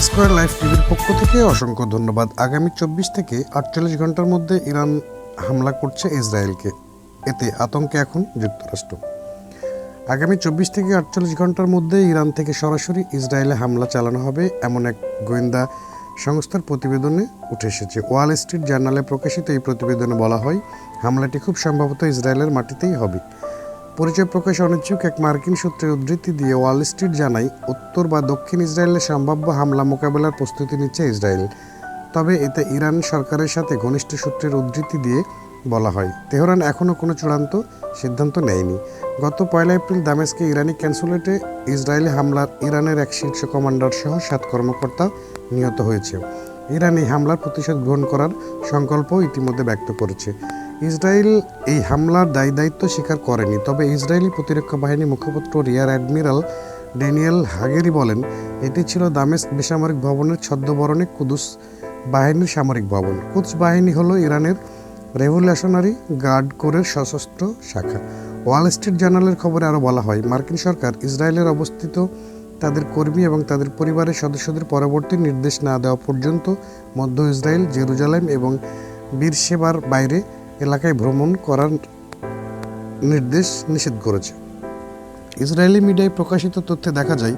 Square life টিভির পক্ষ থেকে অসংখ্য ধন্যবাদ। আগামী চব্বিশ থেকে আটচল্লিশ ঘণ্টার মধ্যে ইরান হামলা করছে ইসরায়েলকে। এতে আতঙ্কে এখন যুক্তরাষ্ট্র। আগামী চব্বিশ থেকে আটচল্লিশ ঘণ্টার মধ্যে ইরান থেকে সরাসরি ইসরায়েলে হামলা চালানো হবে এমন এক গোয়েন্দা সংস্থার প্রতিবেদনে উঠে এসেছে। ওয়াল স্ট্রিট জার্নালে প্রকাশিত এই প্রতিবেদনে বলা হয়, হামলাটি খুব সম্ভবত ইসরায়েলের মাটিতেই হবে। পরিচয় প্রকাশে অনিচ্ছুক এক মার্কিন সূত্রের উদ্ধৃতি দিয়ে ওয়াল স্ট্রিট জানায়, উত্তর বা দক্ষিণ ইসরায়েলের সম্ভাব্য হামলা মোকাবেলার প্রস্তুতি নিচ্ছে ইসরায়েল। তবে এতে ইরান সরকারের সাথে ঘনিষ্ঠ সূত্রের উদ্ধৃতি দিয়ে বলা হয়। তেহরান এখনও কোনো চূড়ান্ত সিদ্ধান্ত নেয়নি। গত পয়লা এপ্রিল দামেস্কে ইরানি ক্যান্সুলেটে ইসরায়েলি হামলার ইরানের এক শীর্ষ কমান্ডার সহ সাত কর্মকর্তা নিহত হয়েছে। ইরান এই হামলার প্রতিশোধ গ্রহণ করার সংকল্প ইতিমধ্যে ব্যক্ত করেছে। ইসরায়েল এই হামলার দায়ী দায়িত্ব স্বীকার করেনি, তবে ইসরায়েলি প্রতিরক্ষা বাহিনী মুখপাত্র রিয়ার অ্যাডমিরাল ড্যানিয়েল হাগেরি বলেন, এটি ছিল দামেস্ক বেসামরিক ভবনের ছদ্মবরণে কুদুস বাহিনীর সামরিক ভবন। কুদস বাহিনী হলো ইরানের রেভলিউশনারি গার্ড কোরের সশস্ত্র শাখা। ওয়াল স্ট্রিট জার্নালের খবরে আরও বলা হয়, মার্কিন সরকার ইসরায়েলের অবস্থিত তাদের কর্মী এবং তাদের পরিবারের সদস্যদের পরবর্তী নির্দেশ না দেওয়া পর্যন্ত মধ্য ইসরায়েল, জেরুজালেম এবং বীরসেবার বাইরে এলাকায় ভ্রমণ করার নির্দেশ নিষেধ করেছে। ইসরায়েলি মিডিয়ায় প্রকাশিত তথ্যে দেখা যায়,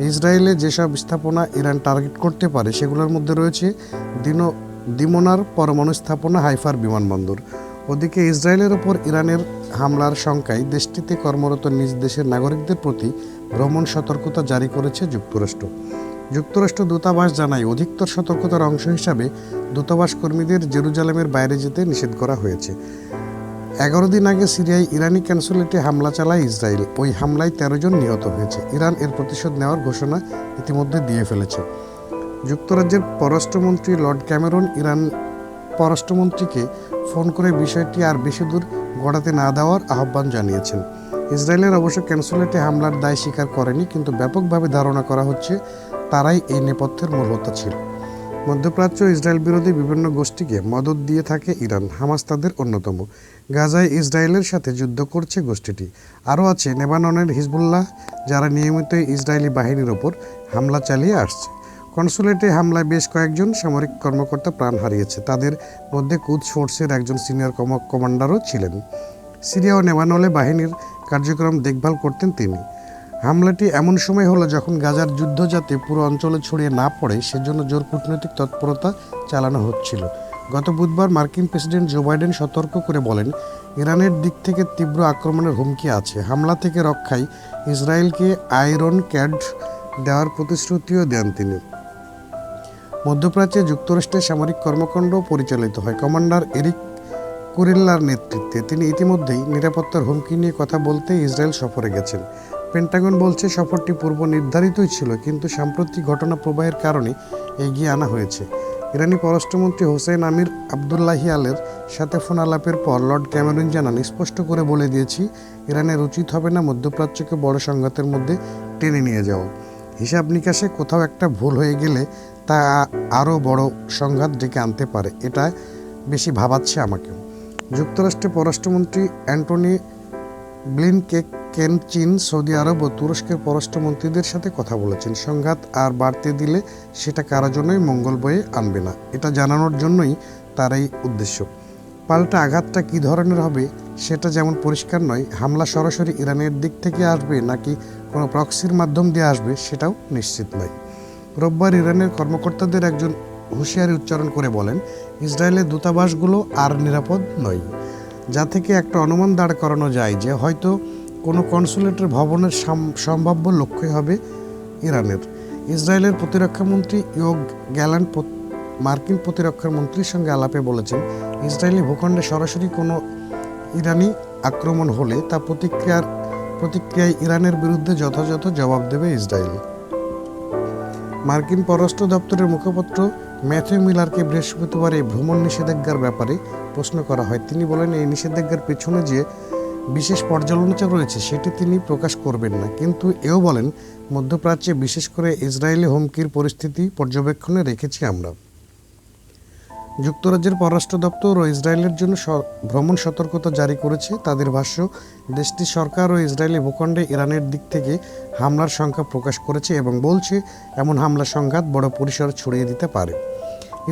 ইসরায়েলে যেসব স্থাপনা ইরান টার্গেট করতে পারে, সেগুলোর মধ্যে রয়েছে দিনো দিমোনার পরমাণু স্থাপনা হাইফার বিমানবন্দর। ওদিকে ইসরায়েলের ওপর ইরানের হামলার শঙ্কায় দেশটিতে কর্মরত নিজ দেশের নাগরিকদের প্রতি ভ্রমণ সতর্কতা জারি করেছে যুক্তরাষ্ট্র। যুক্তরাষ্ট্র দূতাবাস জানায়, অধিকতর সতর্কতার অংশ হিসাবে দূতাবাস কর্মীদের জেরুজালেমের বাইরে যেতে নিষেধ করা হয়েছে। এগারো দিন আগে সিরিয়ায় ইরানি কনসুলেটে হামলা চালায় ইসরায়েল। ওই হামলায় তেরো জন নিহত হয়েছে। ইরান এর প্রতিশোধ নেওয়ার ঘোষণা ইতিমধ্যে দিয়ে ফেলেছে। যুক্তরাজ্যের পররাষ্ট্রমন্ত্রী লর্ড ক্যামেরন ইরান পররাষ্ট্রমন্ত্রীকে ফোন করে বিষয়টি আর বেশি দূর গড়াতে না দেওয়ার আহ্বান জানিয়েছেন। ইসরায়েলের অবশ্য কনসুলেটে হামলার দায় স্বীকার করেনি, কিন্তু ব্যাপকভাবে ধারণা করা হচ্ছে তারাই এই নেপথ্যের মূল হোতা ছিল। মধ্যপ্রাচ্য ইসরায়েল বিরোধী বিভিন্ন গোষ্ঠীকে মদত দিয়ে থাকে ইরান, হামাস তাদের অন্যতম। গাজায় ইসরায়েলের সাথে যুদ্ধ করছে গোষ্ঠীটি। আরও আছে নেবাননের হিজবুল্লাহ, যারা নিয়মিত ইসরায়েলি বাহিনীর ওপর হামলা চালিয়ে আসছে। কনসুলেটে হামলায় বেশ কয়েকজন সামরিক কর্মকর্তা প্রাণ হারিয়েছে। তাদের মধ্যে কুদস ফোর্সের একজন সিনিয়র কমান্ডারও ছিলেন। সিরিয়া ও নেবানলে বাহিনীর কার্যক্রম দেখভাল করতেন তিনি। হামলাটি এমন সময় হলো যখন গাজার যুদ্ধ যাতে পুরো অঞ্চলে ছড়িয়ে না পড়ে, সেজন্য জোর কূটনৈতিক তৎপরতা চালানো হচ্ছিল। গত বুধবার মার্কিন প্রেসিডেন্ট জো বাইডেন সতর্ক করে বলেন, ইরানের দিক থেকে তীব্র আক্রমণের হুমকি আছে। হামলা থেকে রক্ষায় ইসরায়েলকে আয়রন ক্যাড দেওয়ার প্রতিশ্রুতিও দেন তিনি। মধ্যপ্রাচ্যে যুক্তরাষ্ট্রের সামরিক কর্মকাণ্ড পরিচালিত হয়। কমান্ডার এরিক কুরিল্লার নেতৃত্বে তিনি ইতিমধ্যেই নিরাপত্তার হুমকি নিয়ে কথা বলতে ইসরায়েল সফরে গেছেন। পেন্টাগন বলছে সফরটি পূর্ব নির্ধারিতই ছিল, কিন্তু সাম্প্রতিক ঘটনা প্রবাহের কারণে এগিয়ে আনা হয়েছে। ইরানি পররাষ্ট্রমন্ত্রী হোসেন আমির আবদুল্লাহিয়ালের সাথে ফোন আলাপের পর লর্ড ক্যামেরুন জানান, স্পষ্ট করে বলে দিয়েছি, ইরানের উচিত হবে না মধ্যপ্রাচ্যকে বড় সংঘাতের মধ্যে টেনে নিয়ে যাওয়া। হিসাব নিকাশে কোথাও একটা ভুল হয়ে গেলে তা আরও বড় সংঘাত ডেকে আনতে পারে, এটা বেশি ভাবাচ্ছে আমাকে যুক্তরাষ্ট্রের পররাষ্ট্রমন্ত্রী অ্যান্টনি ব্লিনকে কেন চীন, সৌদি আরব ও তুরস্কের পররাষ্ট্রমন্ত্রীদের সাথে কথা বলেছেন। সংঘাত আর বাড়তে দিলে সেটা কারও জন্যই মঙ্গল বয়ে আনবে না। এটা জানানোর জন্যই তার এই উদ্দেশ্য। পাল্টা আঘাতটা কী ধরনের হবে, সেটা যেমন পরিষ্কার নয়, হামলা সরাসরি ইরানের দিক থেকে আসবে নাকি কোনো প্রক্সির মাধ্যম দিয়ে আসবে, সেটাও নিশ্চিত নয়। রোববার ইরানের কর্মকর্তাদের একজন হুঁশিয়ারি উচ্চারণ করে বলেন ইসরায়েলের দূতাবাসগুলো আর নিরাপদ নয়। যা থেকে একটা অনুমান দাঁড় করানো যায় যে হয়তো কোনো কনসুলেটের ভবনের সম্ভাব্য লক্ষ্যই হবে ইরানের। ইসরায়েলের প্রতিরক্ষামন্ত্রী ইয়োগ গ্যালান্ট প- মার্কিন প্রতিরক্ষা মন্ত্রীর সঙ্গে আলাপে বলেছেন, ইসরায়েলি ভূখণ্ডে সরাসরি কোনো ইরানি আক্রমণ হলে তা প্রতিক্রিয়ার, প্রতিক্রিয়ায় ইরানের বিরুদ্ধে যথাযথ জবাব দেবে ইসরায়েল। মার্কিন পররাষ্ট্র দপ্তরের মুখপাত্র ম্যাথিউ মিলারকে বৃহস্পতিবার এই ভ্রমণ নিষেধাজ্ঞার ব্যাপারে প্রশ্ন করা হয়। তিনি বলেন, এই নিষেধাজ্ঞার পেছনে যে বিশেষ পর্যালোচনা রয়েছে, সেটি তিনি প্রকাশ করবেন না। কিন্তু এও বলেন, মধ্যপ্রাচ্যে বিশেষ করে ইসরায়েলি হুমকির পরিস্থিতি পর্যবেক্ষণে রেখেছি আমরা। যুক্তরাজ্যের পররাষ্ট্র দপ্তর ও ইসরায়েলের জন্য ভ্রমণ সতর্কতা জারি করেছে। তাদের ভাষ্য, দেশটির সরকার ও ইসরায়েলি ভূখণ্ডে ইরানের দিক থেকে হামলার সংখ্যা প্রকাশ করেছে এবং বলছে, এমন হামলা সংঘাত বড় পরিসরে ছড়িয়ে দিতে পারে।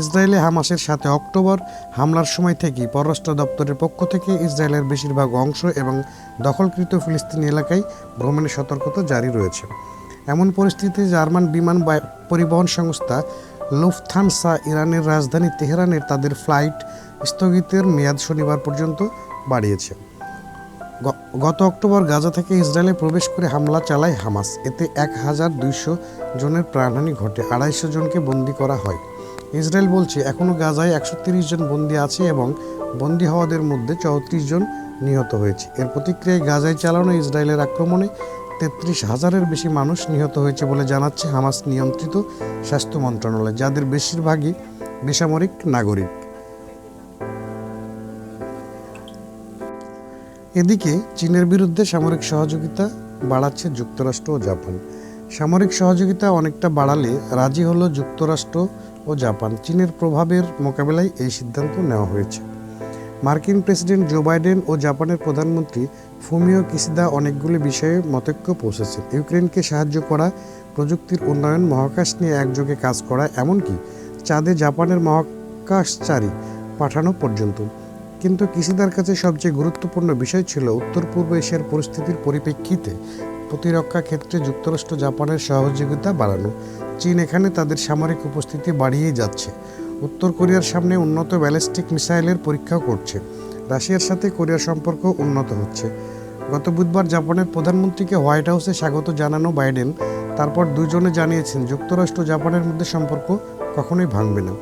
ইসরায়েলে হামাসের সাথে অক্টোবর হামলার সময় থেকেই পররাষ্ট্র দপ্তরের পক্ষ থেকে ইসরায়েলের বেশিরভাগ অংশ এবং দখলকৃত ফিলিস্তিনি এলাকায় ভ্রমণের সতর্কতা জারি রয়েছে। এমন পরিস্থিতিতে জার্মান বিমান পরিবহন সংস্থা লুফথানসা ইরানের রাজধানী তেহরানের তাদের ফ্লাইট স্থগিতের মেয়াদ শনিবার পর্যন্ত বাড়িয়েছে। গত অক্টোবর গাজা থেকে ইসরায়েলে প্রবেশ করে হামলা চালায় হামাস। এতে এক হাজার দুইশো জনের প্রাণহানি ঘটে। আড়াইশো জনকে বন্দী করা হয়। ইসরায়েল বলছে এখনও গাজায় একশো জন বন্দী আছে এবং বন্দী হওয়াদের মধ্যে চৌত্রিশ জন নিহত হয়েছে। এর প্রতিক্রিয়ায় গাজায় চালানো ইসরায়েলের আক্রমণে তেত্রিশ হাজারের বেশি মানুষ নিহত হয়েছে বলে জানাচ্ছে হামাস নিয়ন্ত্রিত স্বাস্থ্য মন্ত্রণালয়, যাদের বেশিরভাগই বেসামরিক নাগরিক। এদিকে চীনের বিরুদ্ধে সামরিক সহযোগিতা বাড়াচ্ছে যুক্তরাষ্ট্র ও জাপান। সামরিক সহযোগিতা অনেকটা বাড়ালে রাজি হলো যুক্তরাষ্ট্র ও জাপান। চীনের প্রভাবের মোকাবেলায় এই সিদ্ধান্ত নেওয়া হয়েছে। মার্কিন প্রেসিডেন্ট জো বাইডেন ও জাপানের প্রধানমন্ত্রী ফুমিও কিসিদা অনেকগুলি বিষয়ে মতৈক্য পৌঁছেছেন। ইউক্রেনকে সাহায্য করা, প্রযুক্তির উন্নয়ন, মহাকাশ নিয়ে একযোগে কাজ করা, এমনকি চাঁদে জাপানের মহাকাশচারী পাঠানো পর্যন্ত। কিন্তু কিসিদার কাছে সবচেয়ে গুরুত্বপূর্ণ বিষয় ছিল উত্তর পূর্ব এশিয়ার পরিস্থিতির পরিপ্রেক্ষিতে প্রতিরক্ষা ক্ষেত্রে যুক্তরাষ্ট্র জাপানের সহযোগিতা বাড়ানো। চীন এখানে তাদের সামরিক উপস্থিতি বাড়িয়েই যাচ্ছে। উত্তর কোরিয়ার সামনে উন্নত ব্যালিস্টিক মিসাইলের পরীক্ষাও করছে। রাশিয়ার সাথে কোরিয়ার সম্পর্ক উন্নত হচ্ছে। গত বুধবার জাপানের প্রধানমন্ত্রীকে হোয়াইট হাউসে স্বাগত জানানো বাইডেন। তারপর দুজনে জানিয়েছেন, যুক্তরাষ্ট্র জাপানের মধ্যে সম্পর্ক কখনোই ভাঙবে না।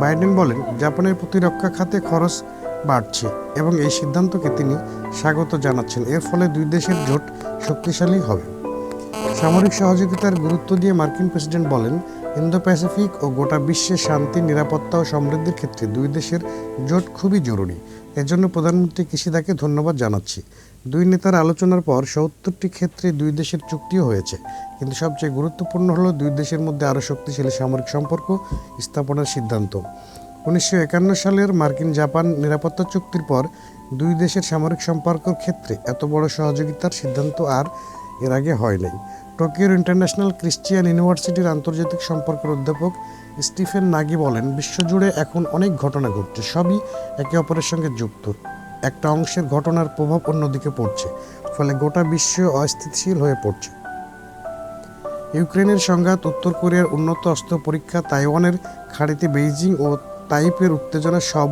বাইডেন বলেন, জাপানের প্রতিরক্ষা খাতে খরচ বাড়ছে এবং এই সিদ্ধান্তকে তিনি স্বাগত জানাচ্ছেন। এর ফলে দুই দেশের জোট শক্তিশালী হবে। সামরিক সহযোগিতার গুরুত্ব দিয়ে মার্কিন প্রেসিডেন্ট বলেন ইন্দো প্যাসিফিক ও গোটা বিশ্বের শান্তি, নিরাপত্তা ও সমৃদ্ধির ক্ষেত্রে দুই দেশের জোট খুবই জরুরি। এজন্য প্রধানমন্ত্রী কিশিদাকে ধন্যবাদ জানাচ্ছি। দুই নেতার আলোচনার পর সত্তরটি ক্ষেত্রে দুই দেশের চুক্তিও হয়েছে। কিন্তু সবচেয়ে গুরুত্বপূর্ণ হলো দুই দেশের মধ্যে আরও শক্তিশালী সামরিক সম্পর্ক স্থাপনের সিদ্ধান্ত। উনিশশো একান্ন সালের মার্কিন জাপান নিরাপত্তা চুক্তির পর দুই দেশের সামরিক সম্পর্কের ক্ষেত্রে এত বড় সহযোগিতার সিদ্ধান্ত আর এর আগে হয় নাই। টোকিওর ইন্টারন্যাশনাল ক্রিশ্চিয়ান ইউনিভার্সিটির আন্তর্জাতিক সম্পর্কের অধ্যাপক স্টিফেন নাগি বলেন, বিশ্বজুড়ে এখন অনেক ঘটনা ঘটছে, সবই একে অপরের সঙ্গে যুক্ত। একটা অংশের ঘটনার প্রভাব অন্যদিকে পড়ছে, ফলে গোটা বিশ্ব অস্থিতিশীল হয়ে পড়ছে। ইউক্রেনের সংঘাত, উত্তর কোরিয়ার উন্নত অস্ত্র পরীক্ষা, তাইওয়ানের খাড়িতে বেইজিং ও তাইপের উত্তেজনা সব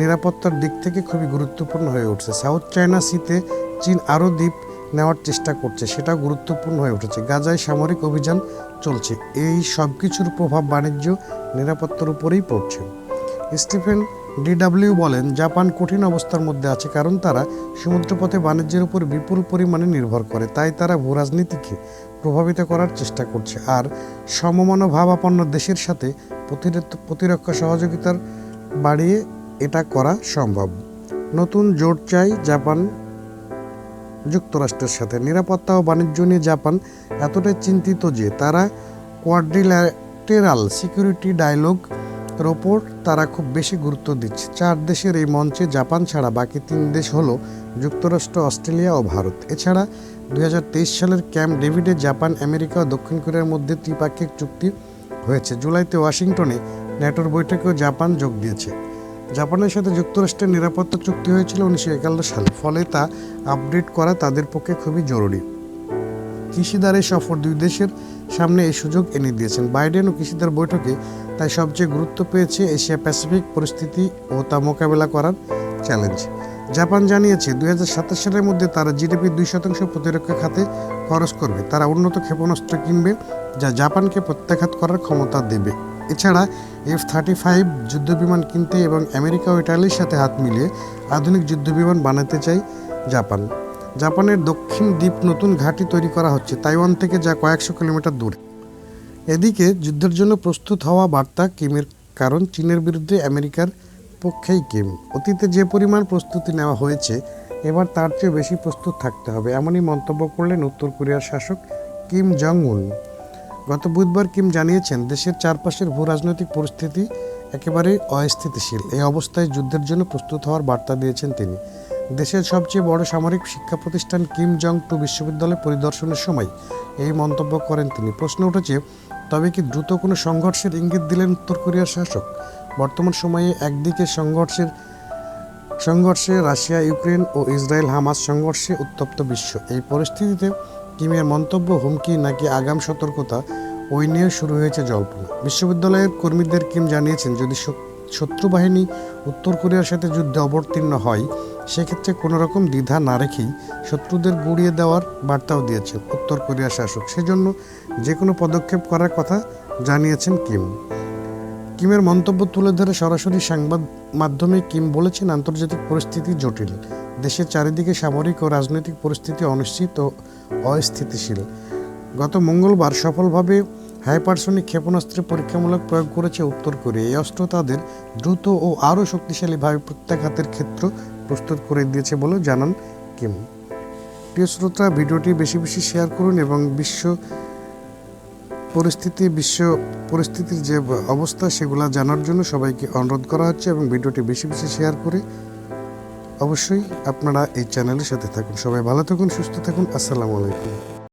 নিরাপত্তার দিক থেকে খুবই গুরুত্বপূর্ণ হয়ে উঠছে। সাউথ চায়না সিতে চীন আরও দ্বীপ নেওয়ার চেষ্টা করছে সেটা গুরুত্বপূর্ণ হয়ে উঠেছে। গাজায় সামরিক অভিযান চলছে, এই সব কিছুর প্রভাব বাণিজ্য নিরাপত্তার উপরেই পড়ছে। স্টিফেন ডিডাব্লিউ বলেন, জাপান কঠিন অবস্থার মধ্যে আছে কারণ তারা সমুদ্রপথে বাণিজ্যের উপর বিপুল পরিমাণে নির্ভর করে, তাই তারা ভূরাজনীতিকে প্রভাবিত করার চেষ্টা করছে। আর সমমনোভাবাপন্ন দেশের সাথে প্রতিরক্ষা সহযোগিতার বাড়িয়ে এটা করা সম্ভব। নতুন জোট চাই জাপান যুক্তরাষ্ট্রের সাথে। নিরাপত্তা ও বাণিজ্য নিয়ে জাপান এতটাই চিন্তিত যে তারা কোয়াড্রিল্যাটেরাল সিকিউরিটি ডায়ালগ এর ওপর তারা খুব বেশি গুরুত্ব দিচ্ছে। চার দেশের এই মঞ্চে জাপান ছাড়া বাকি তিন দেশ হলো যুক্তরাষ্ট্র, অস্ট্রেলিয়া ও ভারত। এছাড়া দু হাজার তেইশ সালের ক্যাম্প ডেভিডে জাপান, আমেরিকা ও দক্ষিণ কোরিয়ার মধ্যে ত্রিপাক্ষিক চুক্তি হয়েছে। জুলাইতে ওয়াশিংটনে ন্যাটোর বৈঠকেও জাপান যোগ দিয়েছে। জাপানের সাথে যুক্তরাষ্ট্রের নিরাপত্তা চুক্তি হয়েছিল উনিশশো একান্ন সালে, ফলে তা আপডেট করা তাদের পক্ষে খুবই জরুরি। কৃষিদার এই সফর দুই দেশের সামনে এই সুযোগ এনে দিয়েছেন। বাইডেন ও কৃষিদার বৈঠকে তাই সবচেয়ে গুরুত্ব পেয়েছে এশিয়া প্যাসিফিক পরিস্থিতি ও তা মোকাবেলা করার চ্যালেঞ্জ। জাপান জানিয়েছে, দুই হাজার সাতাশ সালের মধ্যে তারা জিডিপি দুই শতাংশ প্রতিরক্ষা খাতে খরচ করবে। তারা উন্নত ক্ষেপণাস্ত্র কিনবে, যা জাপানকে প্রত্যাঘাত করার ক্ষমতা দেবে। এছাড়া এফ থার্টি ফাইভ যুদ্ধবিমান কিনতে এবং আমেরিকা ও ইটালির সাথে হাত মিলিয়ে আধুনিক যুদ্ধবিমান বানাতে চায় জাপান। জাপানের দক্ষিণ দ্বীপ নতুন ঘাঁটি তৈরি করা হচ্ছে তাইওয়ান থেকে যা কয়েকশো কিলোমিটার দূরে। এদিকে যুদ্ধের জন্য প্রস্তুত হওয়া বার্তা কিমের, কারণ চীনের বিরুদ্ধে আমেরিকার পক্ষেই কিম। অতীতে যে পরিমাণ প্রস্তুতি নেওয়া হয়েছে, এবার তার চেয়ে বেশি প্রস্তুত থাকতে হবে, এমনই মন্তব্য করলেন উত্তর কোরিয়ার শাসক কিম জং উন গত বুধবার কিম জানিয়েছেন, দেশের চারপাশের ভূ রাজনৈতিক পরিস্থিতি একেবারে অস্থিতিশীল। এই অবস্থায় যুদ্ধের জন্য প্রস্তুত হওয়ার বার্তা দিয়েছেন তিনি। দেশের সবচেয়ে বড় সামরিক শিক্ষা প্রতিষ্ঠান কিম জং টু বিশ্ববিদ্যালয় পরিদর্শনের সময় এই মন্তব্য করেন তিনি। প্রশ্ন উঠেছে, তবে কি দ্রুত কোনো সংঘর্ষের ইঙ্গিত দিলেন উত্তর কোরিয়ার শাসক? বর্তমান সময়ে একদিকে সংঘর্ষের, সংঘর্ষে রাশিয়া, ইউক্রেন ও ইসরায়েল হামাস সংঘর্ষে উত্তপ্ত বিশ্ব। এই পরিস্থিতিতে কিমের মন্তব্য হুমকি নাকি আগাম সতর্কতা, ওই নিয়ে শুরু হয়েছে জল্পনা। বিশ্ববিদ্যালয়ের কর্মীদের কিম জানিয়েছেন, যদি শত্রু বাহিনী উত্তর কোরিয়ার সাথে যুদ্ধে অবতীর্ণ হয় সেক্ষেত্রে কোনো রকম দ্বিধা না রেখেই শত্রুদের গুড়িয়ে দেওয়ার বার্তাও দিয়েছে উত্তর কোরিয়ার শাসক। সেজন্য যে কোনো পদক্ষেপ করার কথা জানিয়েছেন কিম। কিমের মন্তব্য তুলে ধরে সরাসরি সংবাদ মাধ্যমে কিম বলেছেন, আন্তর্জাতিক পরিস্থিতি জটিল। দেশের চারিদিকে সামরিক ও রাজনৈতিক পরিস্থিতি অনিশ্চিত ও অস্থিতিশীল। গত মঙ্গলবার সফলভাবে হাইপারসনিক ক্ষেপণাস্ত্রের পরীক্ষামূলক প্রয়োগ করেছে উত্তর কোরিয়া। এই অস্ত্র তাদের দ্রুত ও আরও শক্তিশালীভাবে প্রত্যাঘাতের ক্ষেত্র প্রস্তুত করে দিয়েছে বলে জানান কিম। প্রিয় শ্রোতা, ভিডিওটি বেশি বেশি শেয়ার করুন এবং বিশ্ব পরিস্থিতি, বিশ্ব পরিস্থিতির যে অবস্থা সেগুলো জানার জন্য সবাইকে অনুরোধ করা হচ্ছে এবং ভিডিওটি বেশি বেশি শেয়ার করে অবশ্যই আপনারা এই চ্যানেলের সাথে থাকুন। সবাই ভালো থাকুন, সুস্থ থাকুন। আসসালামু আলাইকুম।